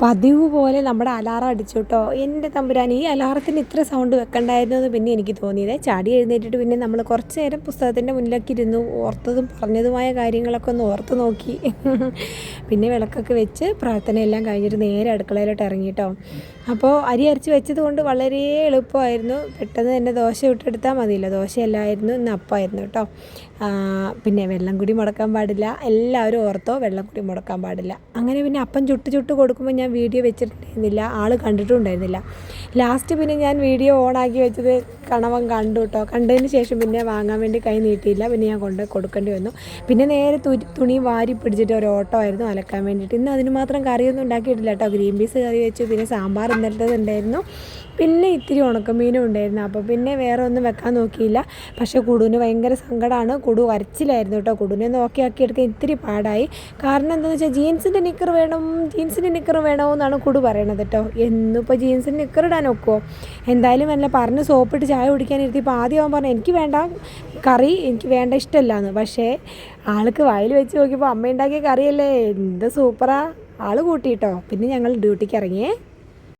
പതിവ് പോലെ നമ്മുടെ അലാറം അടിച്ചു കേട്ടോ. എന്റെ തമ്പുരാൻ ഈ അലാറത്തിന് ഇത്ര സൗണ്ട് വെക്കണ്ടായിരുന്നു എന്ന് പിന്നെ എനിക്ക് തോന്നിയത്. ചാടി എഴുന്നേറ്റിട്ട് പിന്നെ നമ്മൾ കുറച്ച് നേരം പുസ്തകത്തിന്റെ മുന്നിലൊക്കെ ഇരുന്നു ഓർത്തതും പറഞ്ഞതുമായ കാര്യങ്ങളൊക്കെ ഒന്ന് ഓർത്ത് നോക്കി. പിന്നെ വിളക്കൊക്കെ വെച്ച് പ്രാർത്ഥനയെല്ലാം കഴിഞ്ഞിട്ട് നേരെ അടുക്കളയിലോട്ട് ഇറങ്ങിയിട്ടോ അപ്പോൾ അരി അരച്ച് വെച്ചത് കൊണ്ട് വളരെ എളുപ്പമായിരുന്നു. പെട്ടെന്ന് തന്നെ ദോശ ഇട്ടെടുത്താൽ മതിയല്ലോ. ദോശയല്ലായിരുന്നു ഇന്ന് അപ്പമായിരുന്നു കേട്ടോ. പിന്നെ വെള്ളം കുടി മുടക്കാൻ പാടില്ല. എല്ലാവരും ഓർത്തോ വെള്ളം കുടി മുടക്കാൻ പാടില്ല. അങ്ങനെ പിന്നെ അപ്പം ചുട്ട് ചുട്ട് കൊടുക്കുമ്പോൾ ഞാൻ വീഡിയോ വെച്ചിട്ടുണ്ടായിരുന്നില്ല. ആൾ കണ്ടിട്ടുണ്ടായിരുന്നില്ല. ലാസ്റ്റ് പിന്നെ ഞാൻ വീഡിയോ ഓണാക്കി വെച്ചത് കണവൻ കണ്ടു കേട്ടോ കണ്ടതിന് ശേഷം പിന്നെ വാങ്ങാൻ വേണ്ടി കൈ നീട്ടിയില്ല. പിന്നെ ഞാൻ കൊണ്ട് കൊടുക്കേണ്ടി വന്നു. പിന്നെ നേരെ തുണി വാരി പിടിച്ചിട്ട് ഒരു ഓട്ടോ ആയിരുന്നു അലക്കാൻ വേണ്ടിയിട്ട്. ഇന്ന് അതിന് മാത്രം കറിയൊന്നും ഉണ്ടാക്കിയിട്ടില്ല കേട്ടോ ഗ്രീൻ പീസ് കറി വെച്ചു. പിന്നെ സാമ്പാർ ഇന്നലത്തേത് ഉണ്ടായിരുന്നു. പിന്നെ ഇത്തിരി ഉണക്കമീനും ഉണ്ടായിരുന്നു. അപ്പോൾ പിന്നെ വേറെ ഒന്നും വെക്കാൻ നോക്കിയില്ല. പക്ഷേ കുടുവിന് ഭയങ്കര സങ്കടമാണ് കുടു വരച്ചിലായിരുന്നു കേട്ടോ. കുടുവിനെ നോക്കി ആക്കി എടുക്കാൻ ഇത്തിരി പാടായി. കാരണം എന്താണെന്ന് വെച്ചാൽ ജീൻസിന്റെ നിക്കർ വേണം ജീൻസിന്റെ നിക്കർ വേണോ എന്നാണ് കുടു പറയണത് കേട്ടോ. എന്നിപ്പോൾ ജീൻസിന്റെ നിക്കർ ഇടാൻ ഒക്കുമോ എന്തായാലും എന്നെ പറഞ്ഞ് സോപ്പിട്ട് ചായ കുടിക്കാൻ ഇരുത്തിയപ്പോൾ ആദ്യം അവൻ പറഞ്ഞു എനിക്ക് വേണ്ട കറി എനിക്ക് വേണ്ട ഇഷ്ടമല്ല എന്ന് പക്ഷേ ആൾക്ക് വായിൽ വെച്ച് നോക്കിയപ്പോൾ അമ്മ ഉണ്ടാക്കിയ കറിയല്ലേ? എന്ത് സൂപ്പറാ. ആൾ കൂട്ടിയിട്ടോ പിന്നെ ഞങ്ങൾ ഡ്യൂട്ടിക്ക് ഇറങ്ങിയേ.